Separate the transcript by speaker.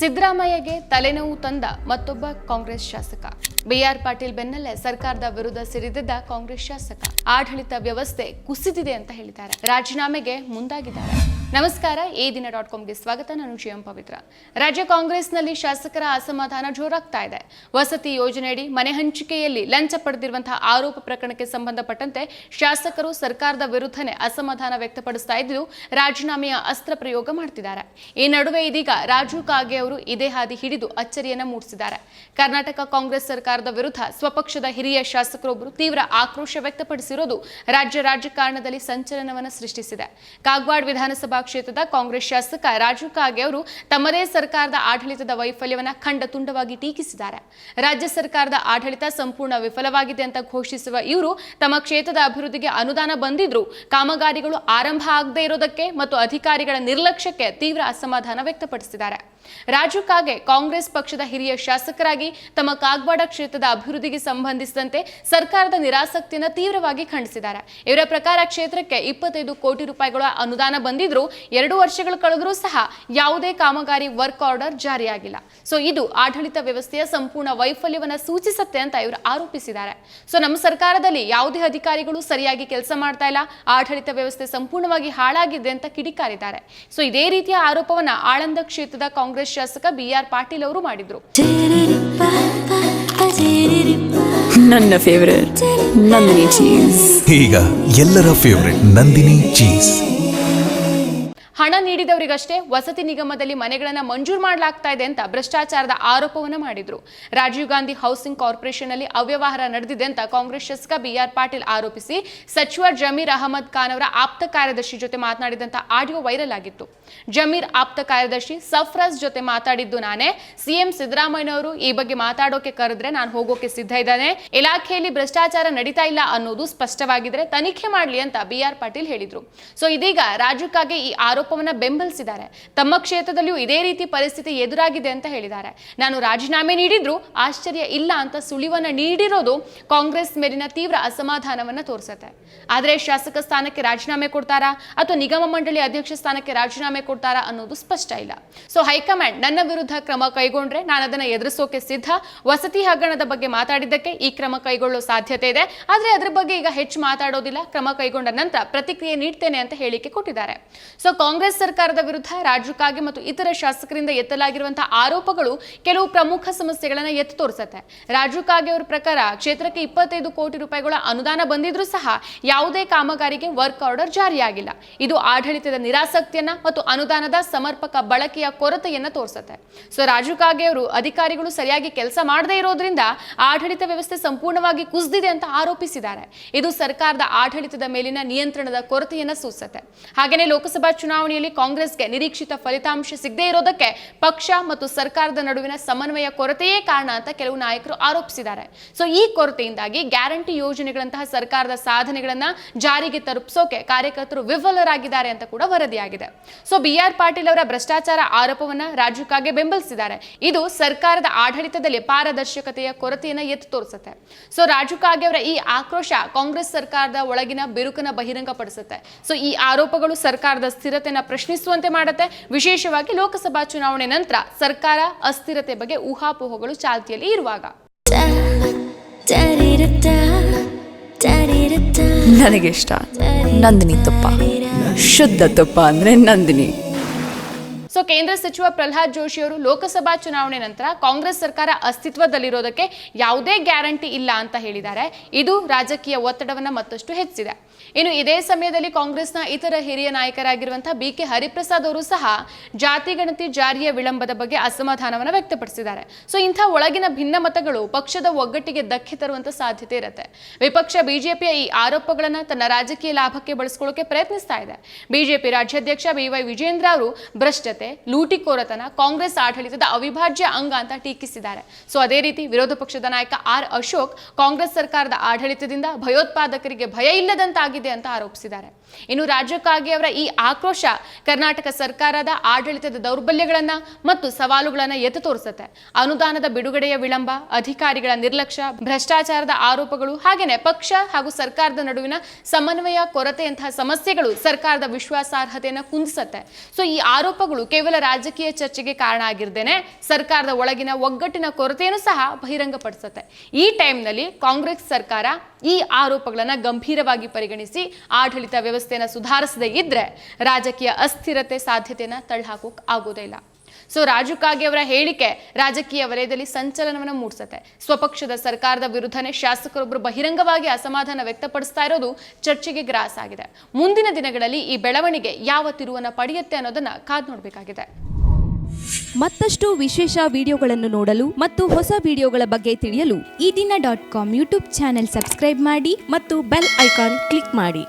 Speaker 1: ಸಿದ್ದರಾಮಯ್ಯಗೆ ತಲೆನೋವು ತಂದ ಮತ್ತೊಬ್ಬ ಕಾಂಗ್ರೆಸ್ ಶಾಸಕ. ಬಿಆರ್ ಪಾಟೀಲ್ ಬೆನ್ನಲ್ಲೇ ಸರ್ಕಾರದ ವಿರುದ್ಧ ಸಿರಿದಿದ್ದ ಕಾಂಗ್ರೆಸ್ ಶಾಸಕ. ಆಡಳಿತ ವ್ಯವಸ್ಥೆ ಕುಸಿದಿದೆ ಅಂತ ಹೇಳಿದ್ದಾರೆ. ರಾಜೀನಾಮೆಗೆ ಮುಂದಾಗಿದ್ದಾರೆ. ನಮಸ್ಕಾರ ಈ ದಿನ ಡಾಟ್ ಕಾಮ್ಗೆ ಸ್ವಾಗತ. ನಾನು ಜಿಎಂ ಪವಿತ್ರ. ರಾಜ್ಯ ಕಾಂಗ್ರೆಸ್ನಲ್ಲಿ ಶಾಸಕರ ಅಸಮಾಧಾನ ಜೋರಾಗ್ತಾ ಇದೆ. ವಸತಿ ಯೋಜನೆಯಡಿ ಮನೆ ಹಂಚಿಕೆಯಲ್ಲಿ ಲಂಚ ಪಡೆದಿರುವಂತಹ ಆರೋಪ ಪ್ರಕರಣಕ್ಕೆ ಸಂಬಂಧಪಟ್ಟಂತೆ ಶಾಸಕರು ಸರ್ಕಾರದ ವಿರುದ್ಧನೇ ಅಸಮಾಧಾನ ವ್ಯಕ್ತಪಡಿಸ್ತಾ ಇದ್ದು, ರಾಜೀನಾಮೆಯ ಅಸ್ತ್ರ ಪ್ರಯೋಗ ಮಾಡ್ತಿದ್ದಾರೆ. ಈ ನಡುವೆ ಇದೀಗ ರಾಜು ಕಾಗೆ ಅವರು ಇದೇ ಹಾದಿ ಹಿಡಿದು ಅಚ್ಚರಿಯನ್ನ ಮೂಡಿಸಿದ್ದಾರೆ. ಕರ್ನಾಟಕ ಕಾಂಗ್ರೆಸ್ ಸರ್ಕಾರದ ವಿರುದ್ಧ ಸ್ವಪಕ್ಷದ ಹಿರಿಯ ಶಾಸಕರೊಬ್ಬರು ತೀವ್ರ ಆಕ್ರೋಶ ವ್ಯಕ್ತಪಡಿಸಿರೋದು ರಾಜ್ಯ ರಾಜಕಾರಣದಲ್ಲಿ ಸಂಚಲನವನ್ನು ಸೃಷ್ಟಿಸಿದೆ. ಕಾಗವಾಡ ವಿಧಾನಸಭಾ ಕ್ಷೇತ್ರದ ಕಾಂಗ್ರೆಸ್ ಶಾಸಕ ರಾಜು ಕಾಗೆ ಅವರು ತಮ್ಮದೇ ಸರ್ಕಾರದ ಆಡಳಿತದ ವೈಫಲ್ಯವನ್ನು ಖಂಡ ತುಂಡವಾಗಿ ಟೀಕಿಸಿದ್ದಾರೆ. ರಾಜ್ಯ ಸರ್ಕಾರದ ಆಡಳಿತ ಸಂಪೂರ್ಣ ವಿಫಲವಾಗಿದೆ ಅಂತ ಘೋಷಿಸುವ ಇವರು ತಮ್ಮ ಕ್ಷೇತ್ರದ ಅಭಿವೃದ್ಧಿಗೆ ಅನುದಾನ ಬಂದಿದ್ರು ಕಾಮಗಾರಿಗಳು ಆರಂಭ ಆಗದೇ ಇರೋದಕ್ಕೆ ಮತ್ತು ಅಧಿಕಾರಿಗಳ ನಿರ್ಲಕ್ಷ್ಯಕ್ಕೆ ತೀವ್ರ ಅಸಮಾಧಾನ ವ್ಯಕ್ತಪಡಿಸಿದ್ದಾರೆ. ರಾಜು ಕಾಗೆ ಕಾಂಗ್ರೆಸ್ ಪಕ್ಷದ ಹಿರಿಯ ಶಾಸಕರಾಗಿ ತಮ್ಮ ಕಾಗವಾಡ ಕ್ಷೇತ್ರದ ಅಭಿವೃದ್ಧಿಗೆ ಸಂಬಂಧಿಸಿದಂತೆ ಸರ್ಕಾರದ ನಿರಾಸಕ್ತಿಯನ್ನು ತೀವ್ರವಾಗಿ ಖಂಡಿಸಿದ್ದಾರೆ. ಇವರ ಪ್ರಕಾರ ಕ್ಷೇತ್ರಕ್ಕೆ ಇಪ್ಪತ್ತೈದು ಕೋಟಿ ರೂಪಾಯಿಗಳ ಅನುದಾನ ಬಂದಿದ್ರು ಎರಡು ವರ್ಷಗಳು ಕಳೆದರೂ ಸಹ ಯಾವುದೇ ಕಾಮಗಾರಿ ವರ್ಕ್ ಆರ್ಡರ್ ಜಾರಿಯಾಗಿಲ್ಲ. ಸೊ ಇದು ಆಡಳಿತ ವ್ಯವಸ್ಥೆಯ ಸಂಪೂರ್ಣ ವೈಫಲ್ಯವನ್ನು ಸೂಚಿಸುತ್ತೆ ಅಂತ ಇವರು ಆರೋಪಿಸಿದ್ದಾರೆ. ಸೊ ನಮ್ಮ ಸರ್ಕಾರದಲ್ಲಿ ಯಾವುದೇ ಅಧಿಕಾರಿಗಳು ಸರಿಯಾಗಿ ಕೆಲಸ ಮಾಡ್ತಾ ಇಲ್ಲ ಆಡಳಿತ ವ್ಯವಸ್ಥೆ ಸಂಪೂರ್ಣವಾಗಿ ಹಾಳಾಗಿದೆ ಅಂತ ಕಿಡಿಕಾರಿದ್ದಾರೆ. ಸೊ ಇದೇ ರೀತಿಯ ಆರೋಪವನ್ನ ಆಳಂದ ಕ್ಷೇತ್ರದ ಕಾಂಗ್ರೆಸ್ ಶಾಸಕ ಬಿ ಆರ್ ಪಾಟೀಲ್ ಅವರು ಮಾಡಿದ್ರು.
Speaker 2: ನನ್ನ ಫೇವರೇಟ್ ನಂದಿನಿ ಚೀಸ್
Speaker 3: ಈಗ ಎಲ್ಲರ ಫೇವರೆಟ್ ನಂದಿನಿ ಚೀಸ್
Speaker 1: ಹಣ ನೀಡಿದವರಿಗಷ್ಟೇ ವಸತಿ ನಿಗಮದಲ್ಲಿ ಮನೆಗಳನ್ನು ಮಂಜೂರು ಮಾಡಲಾಗ್ತಾ ಇದೆ ಅಂತ ಭ್ರಷ್ಟಾಚಾರದ ಆರೋಪವನ್ನು ಮಾಡಿದ್ರು. ರಾಜೀವ್ ಗಾಂಧಿ ಹೌಸಿಂಗ್ ಕಾರ್ಪೊರೇಷನ್ ಅಲ್ಲಿ ಅವ್ಯವಹಾರ ನಡೆದಿದೆ ಅಂತ ಕಾಂಗ್ರೆಸ್ ಶಾಸಕ ಬಿ ಆರ್ ಪಾಟೀಲ್ ಆರೋಪಿಸಿ ಸಚಿವ ಜಮೀರ್ ಅಹಮದ್ ಖಾನ್ ಅವರ ಆಪ್ತ ಕಾರ್ಯದರ್ಶಿ ಜೊತೆ ಮಾತನಾಡಿದಂತ ಆಡಿಯೋ ವೈರಲ್ ಆಗಿತ್ತು. ಜಮೀರ್ ಆಪ್ತ ಕಾರ್ಯದರ್ಶಿ ಸಫ್ರಾಜ್ ಜೊತೆ ಮಾತಾಡಿದ್ದು ನಾನೇ. ಸಿಎಂ ಸಿದ್ದರಾಮಯ್ಯನವರು ಈ ಬಗ್ಗೆ ಮಾತಾಡೋಕೆ ಕರೆದ್ರೆ ನಾನು ಹೋಗೋಕೆ ಸಿದ್ಧ ಇದ್ದಾನೆ. ಇಲಾಖೆಯಲ್ಲಿ ಭ್ರಷ್ಟಾಚಾರ ನಡೀತಾ ಇಲ್ಲ ಅನ್ನೋದು ಸ್ಪಷ್ಟವಾಗಿದ್ರೆ ತನಿಖೆ ಮಾಡಲಿ ಅಂತ ಬಿ ಆರ್ ಪಾಟೀಲ್ ಹೇಳಿದ್ರು. ಸೊ ಇದೀಗ ರಾಜುಕ್ಕಾಗಿ ಈ ಆರೋಪವನ್ನ ಬೆಂಬಲಿಸಿದ್ದಾರೆ. ತಮ್ಮ ಕ್ಷೇತ್ರದಲ್ಲಿಯೂ ಇದೇ ರೀತಿ ಪರಿಸ್ಥಿತಿ ಎದುರಾಗಿದೆ ಅಂತ ಹೇಳಿದ್ದಾರೆ. ನಾನು ರಾಜೀನಾಮೆ ನೀಡಿದ್ರು ಆಶ್ಚರ್ಯ ಇಲ್ಲ ಅಂತ ಸುಳಿವನ್ನ ನೀಡಿರೋದು ಕಾಂಗ್ರೆಸ್ ಮೇಲಿನ ತೀವ್ರ ಅಸಮಾಧಾನವನ್ನ ತೋರಿಸುತ್ತೆ. ಆದರೆ ಶಾಸಕ ಸ್ಥಾನಕ್ಕೆ ರಾಜೀನಾಮೆ ಕೊಡ್ತಾರಾ ಅಥವಾ ನಿಗಮ ಮಂಡಳಿ ಅಧ್ಯಕ್ಷ ಸ್ಥಾನಕ್ಕೆ ರಾಜೀನಾಮೆ ಕೊಡ್ತಾರಾ ಅನ್ನೋದು ಸ್ಪಷ್ಟ ಇಲ್ಲ. ಸೊ ಹೈಕಮಾಂಡ್ ನನ್ನ ವಿರುದ್ಧ ಕ್ರಮ ಕೈಗೊಂಡ್ರೆ ನಾನು ಅದನ್ನ ಎದುರಿಸೋಕೆ ಸಿದ್ಧ. ವಸತಿ ಹಗರಣದ ಬಗ್ಗೆ ಮಾತಾಡಿದ್ದಕ್ಕೆ ಈ ಕ್ರಮ ಕೈಗೊಳ್ಳೋ ಸಾಧ್ಯತೆ ಇದೆ. ಆದರೆ ಅದರ ಬಗ್ಗೆ ಈಗ ಹೆಚ್ಚು ಮಾತಾಡೋದಿಲ್ಲ. ಕ್ರಮ ಕೈಗೊಂಡ ನಂತರ ಪ್ರತಿಕ್ರಿಯೆ ನೀಡ್ತೇನೆ ಅಂತ ಹೇಳಿಕೆ ಕೊಟ್ಟಿದ್ದಾರೆ. ಸೊ ಕಾಂಗ್ರೆಸ್ ಸರ್ಕಾರದ ವಿರುದ್ಧ ರಾಜಕಾಗೆ ಮತ್ತು ಇತರ ಶಾಸಕರಿಂದ ಎತ್ತಲಾಗಿರುವಂತಹ ಆರೋಪಗಳು ಕೆಲವು ಪ್ರಮುಖ ಸಮಸ್ಯೆಗಳನ್ನ ಎತ್ತು ತೋರಿಸುತ್ತೆ. ರಾಜು ಕಾಗೆ ಅವರ ಪ್ರಕಾರ ಕ್ಷೇತ್ರಕ್ಕೆ ಇಪ್ಪತ್ತೈದು ಕೋಟಿ ರೂಪಾಯಿಗಳ ಅನುದಾನ ಬಂದಿದ್ರೂ ಸಹ ಯಾವುದೇ ಕಾಮಗಾರಿಗೆ ವರ್ಕ್ ಆರ್ಡರ್ ಜಾರಿಯಾಗಿಲ್ಲ. ಇದು ಆಡಳಿತದ ನಿರಾಸಕ್ತಿಯನ್ನ ಮತ್ತು ಅನುದಾನದ ಸಮರ್ಪಕ ಬಳಕೆಯ ಕೊರತೆಯನ್ನ ತೋರಿಸುತ್ತೆ. ಸೊ ರಾಜು ಕಾಗೆ ಅವರು ಅಧಿಕಾರಿಗಳು ಸರಿಯಾಗಿ ಕೆಲಸ ಮಾಡದೇ ಇರೋದ್ರಿಂದ ಆಡಳಿತ ವ್ಯವಸ್ಥೆ ಸಂಪೂರ್ಣವಾಗಿ ಕುಸಿದಿದೆ ಅಂತ ಆರೋಪಿಸಿದ್ದಾರೆ. ಇದು ಸರ್ಕಾರದ ಆಡಳಿತದ ಮೇಲಿನ ನಿಯಂತ್ರಣದ ಕೊರತೆಯನ್ನ ಸೂಚಿಸುತ್ತೆ ಹಾಗೆಯೇ ಲೋಕಸಭಾ ಚುನಾವಣೆಯಲ್ಲಿ ಕಾಂಗ್ರೆಸ್ಗೆ ನಿರೀಕ್ಷಿತ ಫಲಿತಾಂಶ ಸಿಗದೇ ಇರೋದಕ್ಕೆ ಪಕ್ಷ ಮತ್ತು ಸರ್ಕಾರದ ನಡುವಿನ ಸಮನ್ವಯ ಕೊರತೆಯೇ ಕಾರಣ ಅಂತ ಕೆಲವು ನಾಯಕರು ಆರೋಪಿಸಿದ್ದಾರೆ. ಸೊ, ಈ ಕೊರತೆಯಿಂದಾಗಿ ಗ್ಯಾರಂಟಿ ಯೋಜನೆಗಳಂತಹ ಸರ್ಕಾರದ ಸಾಧನೆಗಳನ್ನ ಜಾರಿಗೆ ತಲುಪಿಸೋಕೆ ಕಾರ್ಯಕರ್ತರು ವಿಫಲರಾಗಿದ್ದಾರೆ ಅಂತ ಕೂಡ ವರದಿಯಾಗಿದೆ. ಸೊ ಬಿ ಆರ್ ಪಾಟೀಲ್ ಅವರ ಭ್ರಷ್ಟಾಚಾರ ಆರೋಪವನ್ನ ರಾಜು ಕಾಗೆ ಬೆಂಬಲಿಸಿದ್ದಾರೆ. ಇದು ಸರ್ಕಾರದ ಆಡಳಿತದಲ್ಲಿ ಪಾರದರ್ಶಕತೆಯ ಕೊರತೆಯನ್ನು ಎತ್ತು ತೋರಿಸುತ್ತೆ. ಸೊ ರಾಜು ಕಾಗೆ ಅವರ ಈ ಆಕ್ರೋಶ ಕಾಂಗ್ರೆಸ್ ಸರ್ಕಾರದ ಒಳಗಿನ ಬಿರುಕನ್ನ ಬಹಿರಂಗಪಡಿಸುತ್ತೆ. ಸೊ, ಈ ಆರೋಪಗಳು ಸರ್ಕಾರದ ಪ್ರಶ್ನಿಸುವಂತೆ ಮಾಡುತ್ತೆ. ವಿಶೇಷವಾಗಿ ಲೋಕಸಭಾ ಚುನಾವಣೆ ನಂತರ ಸರ್ಕಾರ ಅಸ್ಥಿರತೆ ಬಗ್ಗೆ ಊಹಾಪೋಹಗಳು ಚಾಲ್ತಿಯಲ್ಲಿ ಇರುವಾಗ.
Speaker 2: ನನಗೆ ಇಷ್ಟ. ನಂದಿನಿ ತುಪ್ಪ. ಶುದ್ಧ ತುಪ್ಪ ಅಂದ್ರೆ ನಂದಿನಿ.
Speaker 1: ಕೇಂದ್ರ ಸಚಿವ ಪ್ರಹ್ಲಾದ್ ಜೋಶಿ ಅವರು ಲೋಕಸಭಾ ಚುನಾವಣೆ ನಂತರ ಕಾಂಗ್ರೆಸ್ ಸರ್ಕಾರ ಅಸ್ತಿತ್ವದಲ್ಲಿರೋದಕ್ಕೆ ಯಾವುದೇ ಗ್ಯಾರಂಟಿ ಇಲ್ಲ ಅಂತ ಹೇಳಿದ್ದಾರೆ. ಇದು ರಾಜಕೀಯ ಒತ್ತಡವನ್ನು ಮತ್ತಷ್ಟು ಹೆಚ್ಚಿದೆ ಇನ್ನು ಇದೇ ಸಮಯದಲ್ಲಿ ಕಾಂಗ್ರೆಸ್ನ ಇತರ ಹಿರಿಯ ನಾಯಕರಾಗಿರುವಂತಹ ಬಿ ಕೆ ಹರಿಪ್ರಸಾದ್ ಅವರು ಸಹ ಜಾತಿ ಗಣತಿ ಜಾರಿಯ ವಿಳಂಬದ ಬಗ್ಗೆ ಅಸಮಾಧಾನವನ್ನು ವ್ಯಕ್ತಪಡಿಸಿದ್ದಾರೆ. ಸೊ ಇಂಥ ಒಳಗಿನ ಭಿನ್ನ ಮತಗಳು ಪಕ್ಷದ ಒಗ್ಗಟ್ಟಿಗೆ ಧಕ್ಕೆ ತರುವಂತ ಸಾಧ್ಯತೆ ಇರುತ್ತೆ. ವಿಪಕ್ಷ ಬಿಜೆಪಿಯ ಈ ಆರೋಪಗಳನ್ನು ತನ್ನ ರಾಜಕೀಯ ಲಾಭಕ್ಕೆ ಬಳಸ್ಕೊಳ್ಳೋಕೆ ಪ್ರಯತ್ನಿಸ್ತಾ ಇದೆ. ಬಿಜೆಪಿ ರಾಜ್ಯಾಧ್ಯಕ್ಷ ಬಿ ವೈ ವಿಜೇಂದ್ರ ಅವರು ಭ್ರಷ್ಟತೆ ಲೂಟಿಕೋರತನ ಕಾಂಗ್ರೆಸ್ ಆಡಳಿತದ ಅವಿಭಾಜ್ಯ ಅಂಗ ಅಂತ ಟೀಕಿಸಿದ್ದಾರೆ. ಸೊ, ಅದೇ ರೀತಿ ವಿರೋಧ ಪಕ್ಷದ ನಾಯಕ ಆರ್ ಅಶೋಕ್ ಕಾಂಗ್ರೆಸ್ ಸರ್ಕಾರದ ಆಡಳಿತದಿಂದ ಭಯೋತ್ಪಾದಕರಿಗೆ ಭಯ ಇಲ್ಲದಂತಾಗಿದೆ ಅಂತ ಆರೋಪಿಸಿದ್ದಾರೆ. ಇನ್ನು ರಾಜ್ಯಕ್ಕಾಗಿ ಅವರ ಈ ಆಕ್ರೋಶ ಕರ್ನಾಟಕ ಸರ್ಕಾರದ ಆಡಳಿತದ ದೌರ್ಬಲ್ಯಗಳನ್ನ ಮತ್ತು ಸವಾಲುಗಳನ್ನ ಎತ್ತು ತೋರಿಸುತ್ತೆ. ಅನುದಾನದ ಬಿಡುಗಡೆಯ ವಿಳಂಬ, ಅಧಿಕಾರಿಗಳ ನಿರ್ಲಕ್ಷ್ಯ, ಭ್ರಷ್ಟಾಚಾರದ ಆರೋಪಗಳು ಹಾಗೇನೆ ಪಕ್ಷ ಹಾಗೂ ಸರ್ಕಾರದ ನಡುವಿನ ಸಮನ್ವಯ ಕೊರತೆಯಂತಹ ಸಮಸ್ಯೆಗಳು ಸರ್ಕಾರದ ವಿಶ್ವಾಸಾರ್ಹತೆಯನ್ನು ಕುಂದಿಸುತ್ತೆ. ಸೊ, ಈ ಆರೋಪಗಳು ಕೇವಲ ರಾಜಕೀಯ ಚರ್ಚೆಗೆ ಕಾರಣ ಆಗಿರ್ದೇನೆ ಸರ್ಕಾರದ ಒಳಗಿನ ಒಗ್ಗಟ್ಟಿನ ಕೊರತೆಯನ್ನು ಸಹ ಬಹಿರಂಗಪಡಿಸುತ್ತೆ. ಈ ಟೈಮ್ನಲ್ಲಿ ಕಾಂಗ್ರೆಸ್ ಸರ್ಕಾರ ಈ ಆರೋಪಗಳನ್ನು ಗಂಭೀರವಾಗಿ ಪರಿಗಣಿಸಿ ಆಡಳಿತ ವ್ಯವಸ್ಥೆಯನ್ನು ಸುಧಾರಿಸದೇ ಇದ್ರೆ ರಾಜಕೀಯ ಅಸ್ಥಿರತೆ ಸಾಧ್ಯತೆಯನ್ನು ತಳ್ಳಹಾಕೋಕ್ ಆಗೋದೇ ಇಲ್ಲ. ಸೊ ರಾಜು ಕಾಗೆ ಅವರ ಹೇಳಿಕೆ ರಾಜಕೀಯ ವಲಯದಲ್ಲಿ ಸಂಚಲನವನ್ನು ಮೂಡಿಸುತ್ತೆ. ಸ್ವಪಕ್ಷದ ಸರ್ಕಾರದ ವಿರುದ್ಧನೇ ಶಾಸಕರೊಬ್ಬರು ಬಹಿರಂಗವಾಗಿ ಅಸಮಾಧಾನ ವ್ಯಕ್ತಪಡಿಸ್ತಾ ಇರೋದು ಚರ್ಚೆಗೆ ಗ್ರಾಸ್ ಆಗಿದೆ. ಮುಂದಿನ ದಿನಗಳಲ್ಲಿ ಈ ಬೆಳವಣಿಗೆ ಯಾವ ತಿರುವನ್ನು ಪಡೆಯುತ್ತೆ ಅನ್ನೋದನ್ನ ಕಾದ್ ನೋಡಬೇಕಾಗಿದೆ.
Speaker 4: ಮತ್ತಷ್ಟು ವಿಶೇಷ ವಿಡಿಯೋಗಳನ್ನು ನೋಡಲು ಮತ್ತು ಹೊಸ ವಿಡಿಯೋಗಳ ಬಗ್ಗೆ ತಿಳಿಯಲು
Speaker 5: Ee Dina dot com YouTube channel subscribe ಮಾಡಿ ಮತ್ತು ಬೆಲ್ ಐಕಾನ್ ಕ್ಲಿಕ್ ಮಾಡಿ.